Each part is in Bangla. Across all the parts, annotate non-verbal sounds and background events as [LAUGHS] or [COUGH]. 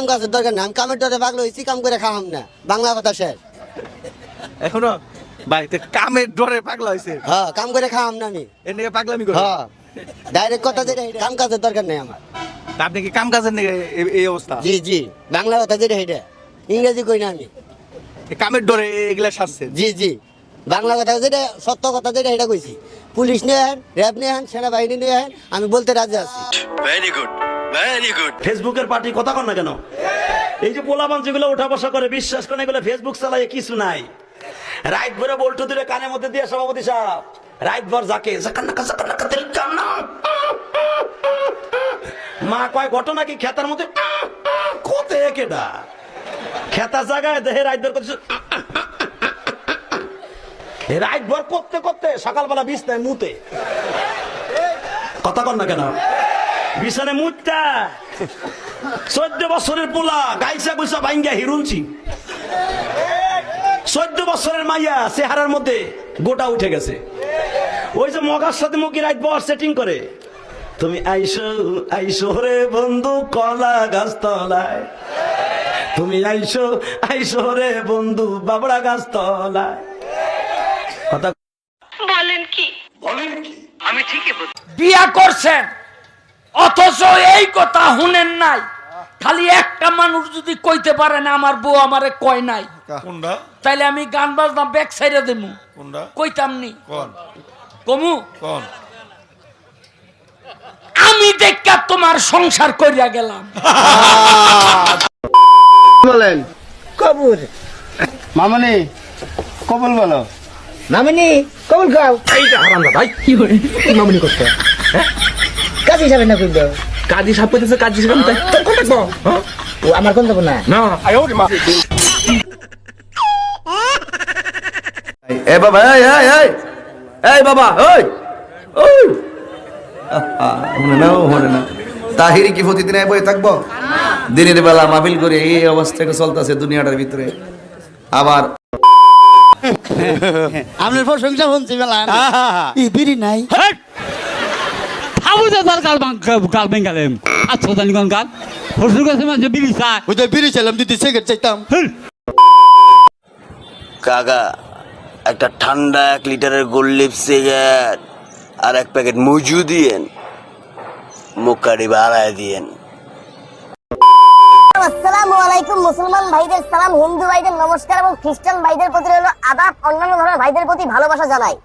কাম কাজের দরকার না আমি কামের ডরে পাগল হয়েছি কাম করে খাওয়াম না। বাংলা কথা শেষ। এখনও? ভাই কামের ডরে পাগলা হয়েছে। হ্যাঁ কাম করে খাওয়াম না আমি। এর নিয়ে পাগলামি করে? হ্যাঁ ডাইরেক্ট কথা যেটা কাম কাজের দরকার নেই আমার। তা আপনি কি কাম কাজের নিয়ে এই অবস্থা? জি জি বাংলা কথা যেটা এটা। ইংরেজি কই না আমি। কামের ডরে এগুলা সাজছে? জি জি বাংলা কথা যেটা সত্য কথা যেটা এটা কইছি। পুলিশ নিয়ে আন র্যাব নিয়ে আন সেনাবাহিনী নিয়ে আন আমি বলতে রাজি আছি। ফেসবুকের পার্টি কথা কন না কেন? এই যে পোলাবান যেগুলো উঠা বসা করে বিশ্বাস করে এগুলো ফেসবুক চালায় কিছু নাই। রাইট ভরে বল্টু দিলে কানের মধ্যে দিয়ে সভাপতি সাহেব রাইট ভর যাকে। মা কয়, ঘটনা কি খেতার মধ্যে? কোতে কেডা খেতা জায়গায় দেহে রাইট ভর করছে রাইট ভর করতে করতে সকালবেলা বিছনায় মুতে। কথা কন না কেন? বিছানে মুতটা চোদ্দ বছরের পোলা গাইসা গুইসা ভাঙ্গা হিরুনছি চোদ্দ বছরের মাইয়া চেহারার মধ্যে গোটা উঠে গেছে। ওই যে মগার সাথে মুখি রাইট বর সেটিং করে। তুমি আইসো আইসো রে বন্ধু কলা গাছ তলায়। তুমি আইসো আইসো রে বন্ধু বাবড়া গাছ তলায়। কথা বিয়া করছেন। অথচ এই কথা শুনেন নাই। খালি একটা মানুষ যদি কইতে পারে না আমার বউ আমারে কয় নাই। তাইলে আমি গান বাজনা ব্যাক সাইডে দেবো কইতাম নি। কোন? কমু? কোন? আমি দেখা তোমার সংসার করিয়া গেলাম। [LAUGHS] বলেন। কবুর। মামনি কবল বলো। মামিনি কবুল খাও। কাজী হিসাবে না কইল। কাজী সাপ পেতেছে কাজী সাপ ও আমার কোন দেবো না। এ বাবা এই এই এই এই বাবা ওই ওই মনে না মনে না তাহিরি কি প্রতিদিন এই বই থাকব? দিনের বেলা মাহফিল করে এই অবস্থা চলতেছে দুনিয়াটার ভিতরে। আবার আপনার প্রশংসা শুনছি মেলা ই বিড়ি নাই। হাবুতে তার গাল গাল বেঙ্গালেম আচ্ছা জানি গাল। হসুর কাছে মাঝে বিড়ি চায়। ওই তো বিড়ি ছিলাম দিদি সিগারেট চাইতাম। কাকা একটা ঠান্ডা এক লিটারের গোল্লিপ সিগারেট আর এক প্যাকেট মুজু দিয়েন। মুখারি বাড়ায় দিয়েন। আসসালামু আলাইকুম মুসলমান ভাইদের সালাম হিন্দু ভাইদের নমস্কার এবং খ্রিস্টান ভাইদের প্রতি রইল আদাব। অন্যান্য ধরনের ভাইদের প্রতি ভালোবাসা জানাই।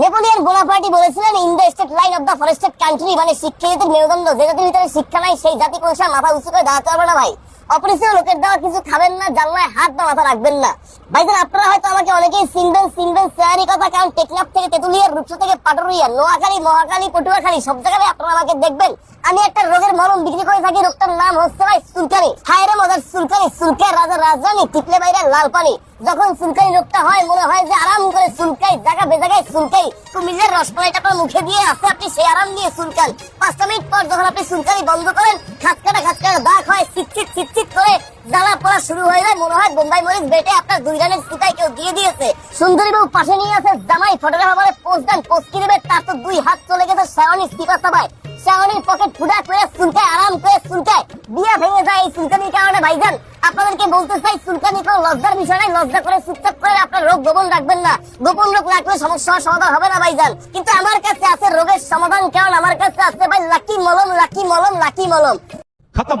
নেপোলিয়ন বোনাপার্টি বলেছিলেন in the state line of the forested country মানে শিক্ষিতদের মেরুদণ্ড। যে জাতির ভিতরে শিক্ষা নাই, সেই জাতি কোনো সময় মাথা উঁচু করে দাঁড়াতে পারবে না ভাই। অপরিচিত লোকের দেওয়া কিছু খাবেন না, জানলায় হাত বা মাথা রাখবেন না। ভাইজান আপনারা হয়তো আমাকে অনেকেই চিনবেন চিনবেন, চেয়ারি কথা, কারণ টেকনাফ থেকে তেঁতুলিয়ার রূপসা থেকে পাটুরিয়া, নোয়াখালী, মহাখালী, পটুয়াখালী, সব জায়গায় আপনারা আমাকে দেখবেন। আমি একটা রোগের মরম বিক্রি করে থাকি, রোগটার নাম হচ্ছে ভাই সুলকানি হায়রে মজার সুলকানি সুলকার রাজা রাজধানী, টিকলে বাইরে লাল পানি। যখন সুলকানি রোগটা হয়, মনে হয় যে আরাম করে সুলকাই জায়গা বেজাগায় সুলকাই কুমিল্লার রসমালাইটা আপনার মুখে দিয়ে আসে আপনি সেই আরাম দিয়ে সুলকান পাঁচটা মিনিট পর যখন আপনি সুলকানি বন্ধ করেন খাতকাটা খাতকাটা দাগ হয় চিটচিট চিটচিট করে জ্বালা পড়া শুরু হয়ে যায়, মনে হয় বোম্বাই মরিচ বেটে আপনার দুই রানের কেউ দিয়ে দিয়েছে। সুন্দরী বউ পাশে নিয়ে আছে জামাই ফটোগ্রাফারে পোস্ট দেন, পোস্ট কি তার তো দুই হাত চলে গেছে শ্রাবণী স্পিকার সবাই শ্রাবণীর পকেট ফুটা করে চুলকায়, আরাম করে চুলকায়। বিয়া ভেঙে যায় এই চুলকানির কারণে, ভাইজান, আপনাদেরকে বলতে চাই, চুলকানি কোনো লজ্জার বিষয় নাই, লজ্জা করে চুপচাপ করে আপনার রোগ গোপন রাখবেন না। গোপন রোগ রাখলে সমস্যা সমাধান হবে না, ভাইজান। কিন্তু আমার কাছে আছে রোগের সমাধান, কারণ আমার কাছে আছে ভাই, লাকি মলম লাকি মলম লাকি মলম। খতম।